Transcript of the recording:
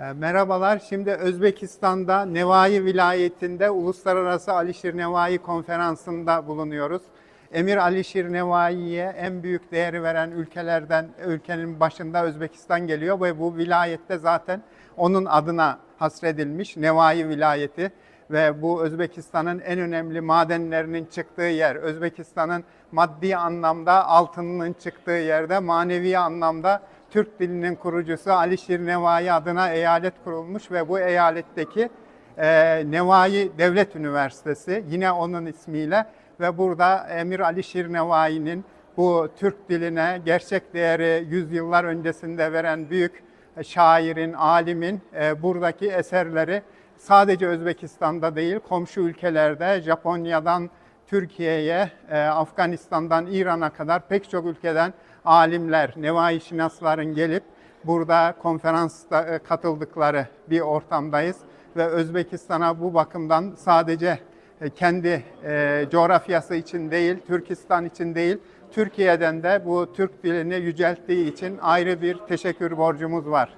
E, Merhabalar. Şimdi Özbekistan'da Nevai vilayetinde Uluslararası Alişir Nevai Konferansı'nda bulunuyoruz. Emir Alişir Nevai'ye en büyük değeri veren ülkelerden ülkenin başında Özbekistan geliyor ve bu vilayette zaten onun adına hasredilmiş Nevai vilayeti ve bu Özbekistan'ın en önemli madenlerinin çıktığı yer. Özbekistan'ın maddi anlamda altınının çıktığı yerde manevi anlamda Türk dilinin kurucusu Alişir Nevai adına eyalet kurulmuş ve bu eyaletteki e, Nevai Devlet Üniversitesi yine onun ismiyle ve burada Emir Alişir Nevai'nin bu Türk diline gerçek değeri yüzyıllar öncesinde veren büyük şairin, alimin e, buradaki eserleri sadece Özbekistan'da değil komşu ülkelerde Japonya'dan Türkiye'ye, e, Afganistan'dan İran'a kadar pek çok ülkeden alimler, nevai şinasların gelip burada konferansta e, katıldıkları bir ortamdayız ve Özbekistan'a bu bakımdan sadece e, kendi e, coğrafyası için değil, Türkistan için değil, Türkiye'den de bu Türk dilini yücelttiği için ayrı bir teşekkür borcumuz var.